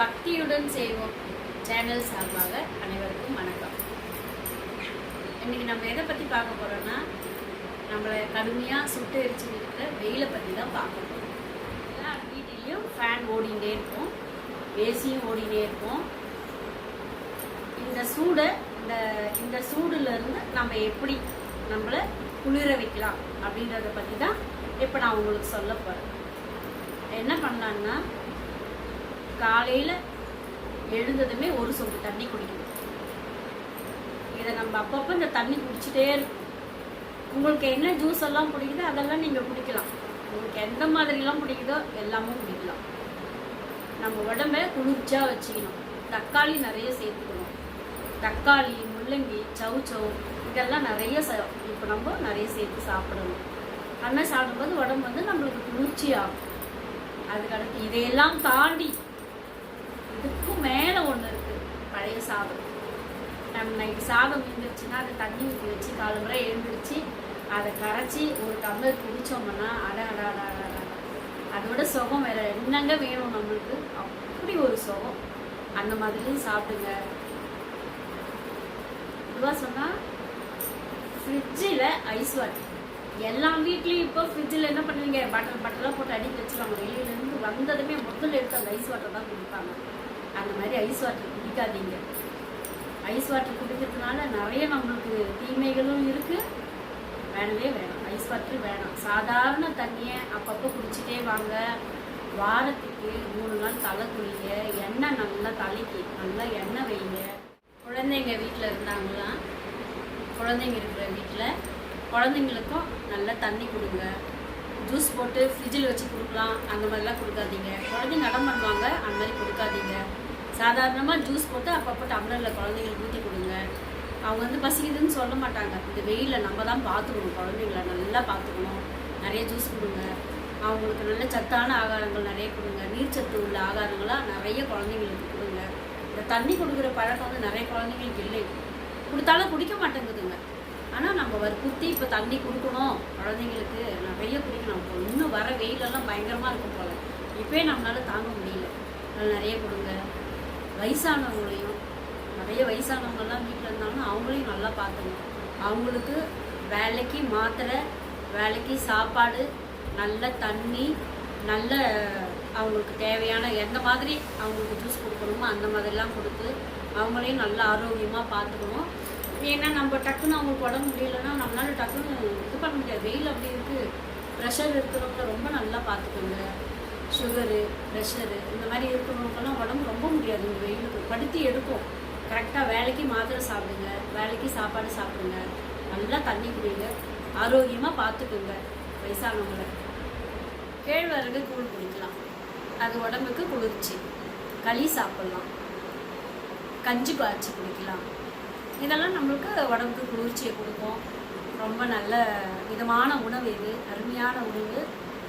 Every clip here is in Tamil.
பக்தியுடன் செய்வோம். சேனல் சார்பாக அனைவருக்கும் வணக்கம். இன்னைக்கு நம்ம எதை பற்றி பார்க்க போகிறோன்னா நம்மளை கடுமையாக சுட்டு எரிச்சு இருக்கிற வெயிலை பற்றி தான் பார்க்க போகிறோம் எல்லா வீட்டிலையும் ஃபேன் ஓடிட்டே இருக்கும். ஏசியும் ஓடிட்டே இருக்கும். இந்த சூடை இந்த இந்த சூடுல இருந்து நம்ம எப்படி நம்மளை குளிர வைக்கலாம் அப்படின்றத பற்றி தான் இப்போ நான் உங்களுக்கு சொல்ல போகிறேன் என்ன பண்ணலான்னா காலையில் எழுந்ததுமே ஒரு சொம்பு தண்ணி குடிக்கணும். இதை நம்ம அப்பப்போ இந்த தண்ணி குடிச்சிட்டே இருக்கும் உங்களுக்கு என்ன ஜூஸ் எல்லாம் பிடிக்குதோ அதெல்லாம் நீங்கள் குடிக்கலாம். உங்களுக்கு எந்த மாதிரிலாம் பிடிக்குதோ எல்லாமும் குடிக்கலாம். நம்ம உடம்ப குளிர்ச்சா வச்சுக்கணும். தக்காளி நிறைய சேர்த்துக்கணும். தக்காளி முள்ளங்கி சவு சவு இதெல்லாம் நிறைய ச- இப்போ நம்ம நிறைய சேர்த்து சாப்பிடணும். அந்த மாதிரி சாப்பிடும்போது உடம்பு வந்து நம்மளுக்கு குளிர்ச்சி ஆகும் அதுக்கடுத்து இதையெல்லாம் தாண்டி சாதம். நம்ம நைட்டு சாதம் இருந்துருச்சுன்னா அதை தண்ணி ஊற்றி வச்சு காலம்புரை எழுந்திரிச்சு அதை கரைச்சி ஒரு டம்ளர் குடித்தோம்னா அட அட அட அட அட. அதோட சுகம் வேற என்னங்க வேணும் நம்மளுக்கு? அப்படி ஒரு சுகம். அந்த மாதிரியும் சாப்பிடுங்க. இதுவாக சொன்னால் ஃப்ரிட்ஜில் ஐஸ் வாட்டர் எல்லா வீட்லேயும் இப்போ ஃப்ரிட்ஜில் என்ன பண்ணுவீங்க? பட்டர் பட்டர்லாம் போட்டு அடிக்க வச்சுருவாங்க. வெளியிலேருந்து வந்ததுமே முதல்ல எடுத்து அந்த ஐஸ் வாட்டர் தான் குடிப்பாங்க. அந்த மாதிரி ஐஸ் வாட்டர் குடிக்காதீங்க. ஐஸ் வாட்டர் குடிக்கிறதுனால நிறைய நம்மளுக்கு தீமைகளும் இருக்குது வேணவே வேணாம். ஐஸ் வாட்டர் வேணாம். சாதாரண தண்ணியை அப்பப்போ குடிச்சிட்டே வாங்க. வாரத்துக்கு மூணு நாள் தலை குளிங்க. எண்ணெய் நல்லா தலைக்கு. நல்லா எண்ணெய் வைங்க. குழந்தைங்க வீட்டில் இருந்தாங்களாம் குழந்தைங்க இருக்கிற வீட்டில் குழந்தைங்களுக்கும் நல்லா தண்ணி கொடுங்க. ஜூஸ் போட்டு ஃப்ரிட்ஜில் வச்சு கொடுக்கலாம். அந்த மாதிரிலாம் கொடுக்காதீங்க. குழந்தைங்க அடம் பண்ணுவாங்க. அந்த மாதிரி கொடுக்காதீங்க. சாதாரணமாக ஜூஸ் போட்டு அப்பப்போ டம்ளரில் குழந்தைங்களுக்கு ஊற்றி கொடுங்க. அவங்க வந்து பசிக்குதுன்னு சொல்ல மாட்டாங்க. இந்த வெயிலில் நம்ம தான் பார்த்துக்கணும். குழந்தைங்கள நல்லா பார்த்துக்கணும். நிறைய ஜூஸ் கொடுங்க. அவங்களுக்கு நல்ல சத்தான ஆகாரங்கள் நிறைய கொடுங்க. நீர்ச்சத்து உள்ள ஆகாரங்களாக நிறைய குழந்தைங்களுக்கு கொடுங்க. இந்த தண்ணி கொடுக்குற பழக்கம் வந்து நிறைய குழந்தைங்களுக்கு இல்லை. கொடுத்தாலும் குடிக்க மாட்டேங்குதுங்க. ஆனால் நம்ம வற்புறுத்தி இப்போ தண்ணி கொடுக்கணும். குழந்தைங்களுக்கு நிறைய குடிக்கணும். இப்போ இன்னும் வர வெயிலெல்லாம் பயங்கரமாக இருக்கும் போல. இப்போயே நம்மளால தாங்க முடியல. நிறைய கொடுங்க. வயசானவங்களையும் நிறைய வயசானவங்கெல்லாம் வீட்டில் இருந்தாலும் அவங்களையும் நல்லா பார்த்துக்கணும் அவங்களுக்கு வேலைக்கு மாத்திரை வேலைக்கு சாப்பாடு நல்ல தண்ணி நல்ல அவங்களுக்கு தேவையான எந்த மாதிரி அவங்களுக்கு ஜூஸ் கொடுக்கணுமோ அந்த மாதிரிலாம் கொடுத்து அவங்களையும் நல்லா ஆரோக்கியமாக பார்த்துக்கணும். ஏன்னா நம்ம டக்குன்னு அவங்களுக்கு உடம்பு முடியலன்னா நம்மளால டக்குன்னு இது பண்ண முடியாது. வெயில் அப்படி இருக்குது ப்ரெஷர் இருக்கிறவங்க ரொம்ப நல்லா பார்த்துக்கோங்க. சுகரு ப்ரெஷரு இந்த மாதிரி இருக்கிறவங்கலாம் உடம்பு ரொம்ப முடியாது. இந்த வெயிலுக்கு படுத்தி எடுக்கும். கரெக்டாக வேலைக்கு மாத்திரை சாப்பிடுங்க. வேலைக்கு சாப்பாடு சாப்பிடுங்க. நல்லா தண்ணி குடிங்க. ஆரோக்கியமாக பார்த்துக்குங்க. வயசானவங்கள. கேழ்வரகு கூழ் குடிக்கலாம். அது உடம்புக்கு குளிர்ச்சி. களி சாப்பிட்லாம். கஞ்சி பாய்ச்சி குடிக்கலாம். இதெல்லாம் நம்மளுக்கு உடம்புக்கு குளிர்ச்சியை கொடுக்கும். ரொம்ப நல்ல விதமான உணவு இது. அருமையான உணவு.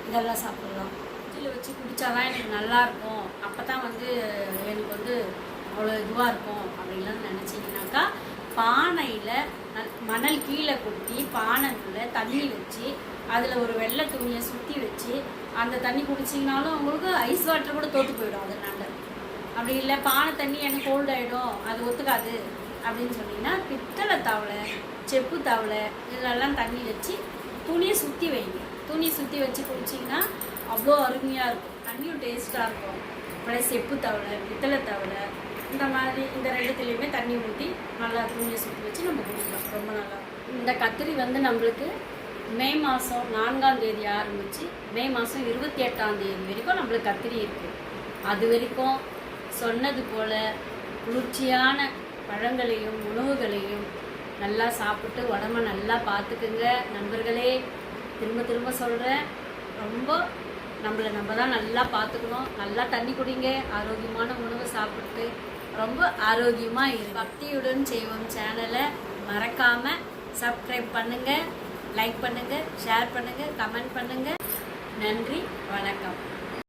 இதெல்லாம் சாப்பிட்லாம். ஃப்ரிட்ஜில் வச்சு குடித்தாதான் எனக்கு நல்லா இருக்கும் அப்போ தான் வந்து எனக்கு வந்து அவ்வளோ இதுவாக இருக்கும் அப்படின்லாம் நினச்சிங்கனாக்கா பானையில் நல் மணல் கீழே கொட்டி பானைக்குள்ளே தண்ணி வச்சு அதில் ஒரு வெள்ளை துணியை சுற்றி வச்சு அந்த தண்ணி குடிச்சிங்கனாலும் உங்களுக்கு ஐஸ் வாட்டர் கூட தோற்று போயிடும் அதனால. அப்படி இல்லை பானை தண்ணி எனக்கு கோல்ட் ஆகிடும் அது ஒத்துக்காது அப்படின்னு சொன்னீங்கன்னா பித்தளை தவளை செப்பு தவளை இதிலெல்லாம் தண்ணி வச்சு துணியை சுற்றி வைங்க. துணியை சுற்றி வச்சு குடிச்சிங்கன்னா அவ்வளோ அருமையாக இருக்கும். தண்ணியும் டேஸ்ட்டாக இருக்கும். அப்புறம் செப்பு தவளை பித்தளை தவளை இந்த மாதிரி இந்த ரெண்டுத்துலேயுமே தண்ணி ஊற்றி நல்லா துணியை சுற்றி வச்சு நம்ம குடிக்கலாம். ரொம்ப நல்லா இந்த கத்திரி வந்து நம்மளுக்கு மே மாதம் நான்காம் தேதி ஆரம்பித்து மே மாதம் இருபத்தி எட்டாம் தேதி வரைக்கும் நம்மளுக்கு கத்திரி இருக்குது அது வரைக்கும் சொன்னது போல் குளிர்ச்சியான பழங்களையும் உணவுகளையும் நல்லா சாப்பிட்டு உடம்ப நல்லா பார்த்துக்குங்க நண்பர்களே திரும்ப திரும்ப சொல்கிறேன் ரொம்ப நம்மளை நம்ம தான் நல்லா பார்த்துக்கணும். நல்லா தண்ணி குடிங்க. ஆரோக்கியமான உணவு சாப்பிட்டு ரொம்ப ஆரோக்கியமாக இரு. பக்தியுடன் செய்வோம் சேனலை மறக்காமல் சப்ஸ்கிரைப் பண்ணுங்கள் லைக் பண்ணுங்கள் ஷேர் பண்ணுங்கள் கமெண்ட் பண்ணுங்கள் நன்றி. வணக்கம்.